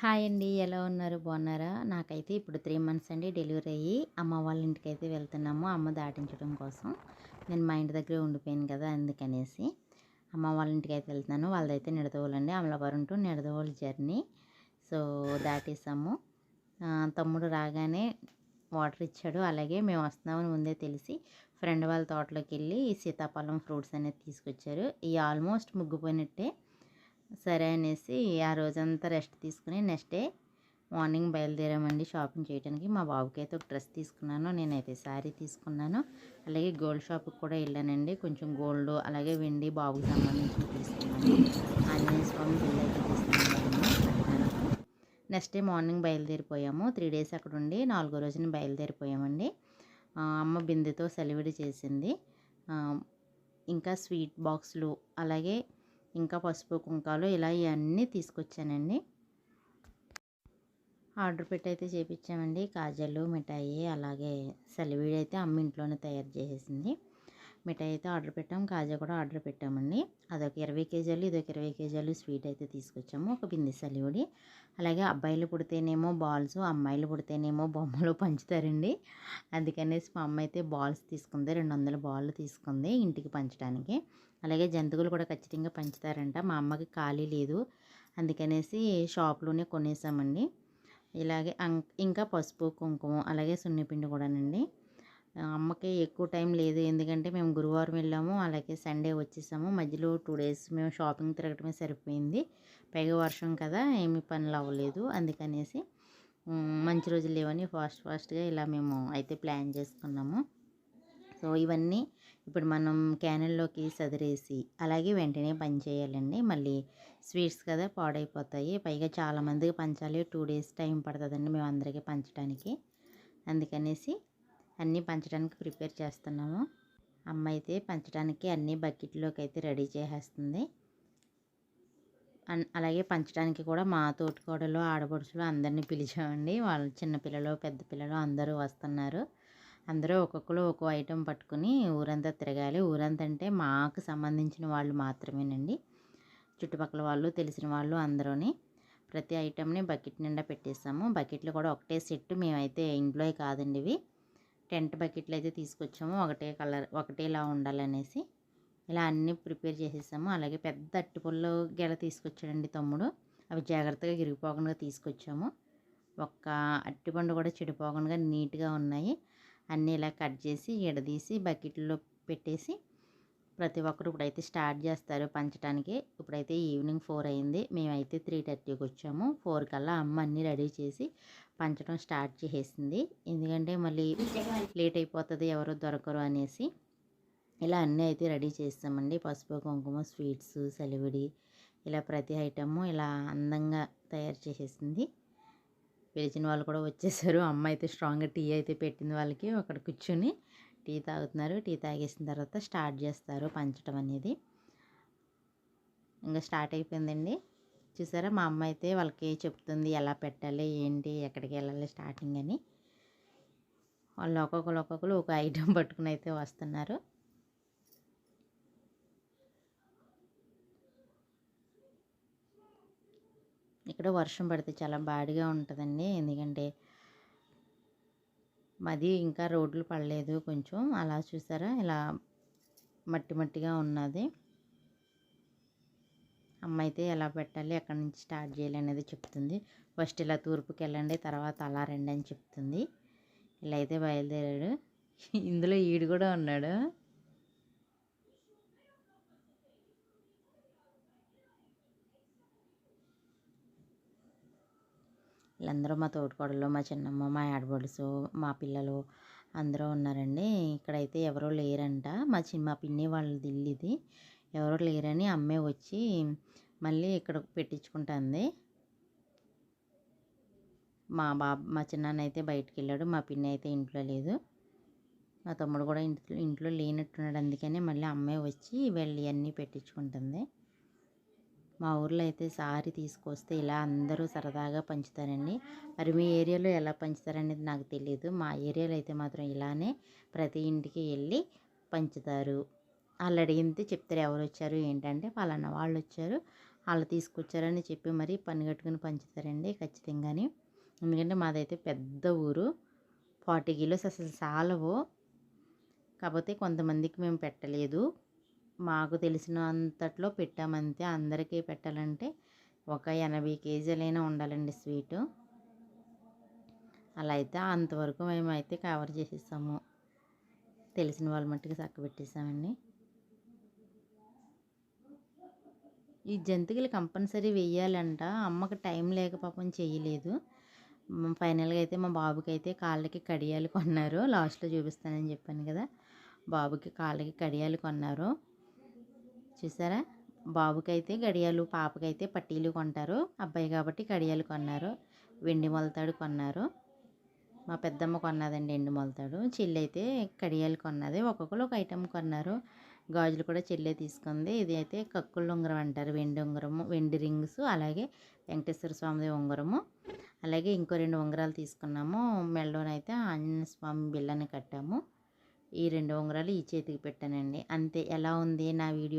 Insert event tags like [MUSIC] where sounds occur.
Hi అండి. ఎలా ఉన్నారు? బాగున్నారా నాకైతే ఇప్పుడు త్రీ మంత్స్ అండి డెలివరీ అయ్యి అమ్మ వాళ్ళ ఇంటికి అయితే వెళ్తున్నాము. అమ్మ దాటించడం కోసం. నేను మా ఇంటి దగ్గరే ఉండిపోయాను కదా అందుకనేసి. అమ్మ వాళ్ళ ఇంటికి అయితే వెళ్తున్నాను. వాళ్ళదైతే నిడదవోలండి. Amalapuram to Nidadavolu journey. So దాటేసాము. తమ్ముడు రాగానే వాటర్ ఇచ్చాడు. అలాగే మేము వస్తున్నామని ముందే తెలిసి ఫ్రెండ్ వాళ్ళ తోటలోకి వెళ్ళి సీతాఫలం ఫ్రూట్స్ అనేది తీసుకొచ్చారు. ఈ ఆల్మోస్ట్ ముగ్గుపోయినట్టే. సరే అనేసి ఆ రోజంతా రెస్ట్ తీసుకుని నెక్స్ట్ డే మార్నింగ్ బయలుదేరామండి షాపింగ్ చేయడానికి మా బాబుకి అయితే ఒక డ్రెస్ తీసుకున్నాను నేనైతే శారీ తీసుకున్నాను. అలాగే గోల్డ్ షాప్కి కూడా వెళ్ళానండి. కొంచెం గోల్డ్ అలాగే వెండి బాబుకి సంబంధించి తీసుకున్నాను. ఆంజనేయ స్వామి బిల్ అయితే తీసుకున్నాను. నెక్స్ట్ డే మార్నింగ్ బయలుదేరిపోయాము. త్రీ డేస్ అక్కడ ఉండి నాలుగో రోజున బయలుదేరిపోయామండి. అమ్మ బిందెతో సెలవిడి చేసింది. ఇంకా స్వీట్ బాక్సులు అలాగే ఇంకా పసుపు కుంకాలు ఇలా ఇవన్నీ తీసుకొచ్చానండి. ఆర్డర్ పెట్టి అయితే చేపించామండి కాజలు మిఠాయి అలాగే సెలవిడి అయితే అమ్మ ఇంట్లోనే తయారు చేసేసింది. మిఠాయి అయితే ఆర్డర్ పెట్టాం. కాజా కూడా ఆర్డర్ పెట్టామండి. అదొక ఇరవై కేజీలు ఇదొక ఇరవై కేజీలు స్వీట్ అయితే తీసుకొచ్చాము. ఒక బింది సలివుడి. అలాగే అబ్బాయిలు పుడితేనేమో బాల్స్ అమ్మాయిలు పుడితేనేమో బొమ్మలు పంచుతారండి. అందుకనేసి మా అమ్మ అయితే బాల్స్ తీసుకుంది. రెండు వందల బాల్ తీసుకుంది ఇంటికి పంచడానికి. అలాగే జంతువులు కూడా ఖచ్చితంగా పంచుతారంట. మా అమ్మకి ఖాళీ లేదు. అందుకనేసి షాప్లోనే కొనేసామండి. ఇలాగే అం- ఇంకా పసుపు కుంకుమ అలాగే సున్నిపిండి కూడానండి. అమ్మకి ఎక్కువ టైం లేదు. ఎందుకంటే మేము గురువారం వెళ్ళాము అలాగే సండే వచ్చేసాము. మధ్యలో టూ డేస్ మేము షాపింగ్ తిరగటమే సరిపోయింది. పైగా వర్షం కదా ఏమి పనులు అవ్వలేదు. అందుకనేసి మంచి రోజులు లేవని ఫాస్ట్ ఫాస్ట్గా ఇలా మేము అయితే ప్లాన్ చేసుకున్నాము. సో ఇవన్నీ ఇప్పుడు మనం క్యానల్లోకి సదిరేసి అలాగే వెంటనే పని చేయాలండి. మళ్ళీ స్వీట్స్ కదా పాడైపోతాయి. పైగా చాలామందికి పంచాలి. టూ డేస్ టైం పడుతుందండి మేము అందరికీ పంచడానికి అందుకనేసి అన్నీ పంచడానికి ప్రిపేర్ చేస్తున్నాము. అమ్మ అయితే పంచడానికి అన్నీ బకెట్లోకి అయితే రెడీ చేసేస్తుంది. అన్- అలాగే పంచడానికి కూడా మా తోటికోడలు ఆడపడుచులు అందరినీ పిలిచామండి. వాళ్ళ చిన్నపిల్లలు పెద్ద పిల్లలు అందరూ వస్తున్నారు. అందరూ ఒక్కొక్కరు ఒక్కో ఐటెం పట్టుకుని ఊరంతా తిరగాలి. ఊరంతా అంటే మాకు సంబంధించిన వాళ్ళు మాత్రమేనండి. చుట్టుపక్కల వాళ్ళు తెలిసిన వాళ్ళు అందరూని ప్రతి ఐటెంని బకెట్ నిండా పెట్టేసాము బకెట్లు కూడా ఒకటే సెట్ మేమైతే ఇంట్లో కాదండి ఇవి. టెంట్ బకెట్లు అయితే తీసుకొచ్చాము. ఒకటే కలర్ ఒకటేలా ఉండాలనేసి ఇలా అన్నీ ప్రిపేర్ చేసేసాము. అలాగే పెద్ద అట్టిపళ్ళు గెల తీసుకొచ్చాడండి తమ్ముడు. అవి జాగ్రత్తగా విరిగిపోకుండా తీసుకొచ్చాము. ఒక్క అట్టిపండు కూడా చెడిపోకుండా నీట్గా ఉన్నాయి. అన్నీ ఇలా కట్ చేసి ఎడదీసి బకెట్లో పెట్టేసి ప్రతి ఒక్కరు ఇప్పుడైతే స్టార్ట్ చేస్తారు పంచడానికి ఇప్పుడైతే ఈవినింగ్ ఫోర్ అయింది. మేమైతే త్రీ థర్టీకి వచ్చాము. ఫోర్ కల్లా అమ్మ అన్నీ రెడీ చేసి పంచడం స్టార్ట్ చేసేసింది. ఎందుకంటే మళ్ళీ లేట్ అయిపోతుంది ఎవరు దొరకరు అనేసి. ఇలా అన్నీ అయితే రెడీ చేస్తామండి. పసుపు కుంకుమ స్వీట్స్ సెలవిడి ఇలా ప్రతి ఐటము ఇలా అందంగా తయారు చేసేసింది. పిలిచిన వాళ్ళు కూడా వచ్చేసారు. అమ్మ అయితే స్ట్రాంగ్గా టీ అయితే పెట్టింది వాళ్ళకి. అక్కడ కూర్చొని టీ తాగుతున్నారు. టీ తాగేసిన తర్వాత స్టార్ట్ చేస్తారు పంచడం అనేది. ఇంకా స్టార్ట్ అయిపోయిందండి. చూసారా? మా అమ్మ అయితే వాళ్ళకి చెప్తుంది ఎలా పెట్టాలి ఏంటి ఎక్కడికి వెళ్ళాలి స్టార్టింగ్ అని. వాళ్ళు ఒక్కొక్కరు ఒక్కొక్కరు ఒక ఐటెం [LAUGHS] పట్టుకుని అయితే వస్తున్నారు. ఇక్కడ వర్షం పడితే చాలా బాడిగా ఉంటుందండి. ఎందుకంటే మాది ఇంకా రోడ్లు పడలేదు కొంచెం. అలా చూసారా? ఇలా మట్టి మట్టిగా ఉన్నది. అమ్మ అయితే ఎలా పెట్టాలి ఎక్కడి నుంచి స్టార్ట్ చేయాలి అనేది చెప్తుంది. ఫస్ట్ ఇలా తూర్పుకి వెళ్ళండి తర్వాత అలా రండి అని చెప్తుంది. ఇలా అయితే బయలుదేరాడు. ఇందులో ఈడు కూడా ఉన్నాడు. వీళ్ళందరూ మా తోటికోడలు మా చిన్నమ్మ మా ఆడబడుసు మా పిల్లలు అందరూ ఉన్నారండి. ఇక్కడైతే ఎవరో లేరంట. మా చిన్న మా పిన్ని వాళ్ళది ఇల్లు ఇది. ఎవరు లేరని అమ్మే వచ్చి మళ్ళీ ఇక్కడ పెట్టించుకుంటుంది. మా బాబు మా చిన్నాన్న అయితే బయటికి వెళ్ళాడు. మా పిన్ని అయితే ఇంట్లో లేదు. మా తమ్ముడు కూడా ఇంట్లో ఇంట్లో లేనట్టున్నాడు. అందుకని మళ్ళీ అమ్మే వచ్చి వెళ్ళి అన్నీ పెట్టించుకుంటుంది. మా ఊర్లో అయితే సారి తీసుకొస్తే ఇలా అందరూ సరదాగా పంచుతారండి. మరి మీ ఏరియాలో ఎలా పంచుతారనేది నాకు తెలియదు మా ఏరియాలో అయితే మాత్రం ఇలానే ప్రతి ఇంటికి వెళ్ళి పంచుతారు. వాళ్ళు అడిగితే చెప్తారు ఎవరు వచ్చారు ఏంటంటే పలానా వాళ్ళు వచ్చారు వాళ్ళు తీసుకొచ్చారని చెప్పి మరి పని కట్టుకుని పంచుతారండి ఖచ్చితంగాని. ఎందుకంటే మాదైతే పెద్ద ఊరు ఫార్టీ కిలోస్ అసలు చాలవు కాకపోతే కొంతమందికి మేము పెట్టలేదు. మాకు తెలిసిన అంతట్లో పెట్టామంతే. అందరికీ పెట్టాలంటే ఒక ఎనభై కేజీలైనా ఉండాలండి స్వీటు. అలా అయితే అంతవరకు మేమైతే కవర్ చేసేసాము. తెలిసిన వాళ్ళ మట్టుకు చక్క పెట్టేసామండి ఈ జంతికలు కంపల్సరీ వెయ్యాలంట అమ్మకి టైం లేక పాపం చేయలేదు. ఫైనల్గా అయితే మా బాబుకి అయితే కాళ్ళకి కడియాలు కొన్నారు. లాస్ట్లో చూపిస్తానని చెప్పాను కదా. బాబుకి కాళ్ళకి కడియాలు కొన్నారు. చూసారా? బాబుకైతే గడియాలు పాపకైతే పట్టీలు కొంటారు. అబ్బాయి కాబట్టి కడియాలు కొన్నారు. వెండి మొలతాడు కొన్నారు. మా పెద్దమ్మ కొన్నదండి ఎండు మొలతాడు. చెల్లి అయితే కడియాలు కొన్నది. ఒక్కొక్కరు ఒక ఐటెం కొన్నారు. గాజులు కూడా చెల్లే తీసుకుంది. ఇది అయితే కక్కుళ్ళ ఉంగరం అంటారు. వెండి ఉంగరము వెండి రింగ్స్ అలాగే వెంకటేశ్వర స్వామిది ఉంగరము. అలాగే ఇంకో రెండు ఉంగరాలు తీసుకున్నాము. మెడలోనైతే ఆంజనేయ స్వామి బిళ్ళని కట్టాము. ఈ రెండు ఉంగరాలు ఈ చేతికి పెట్టానండి. అంతే. ఎలా ఉంది నా వీడియో?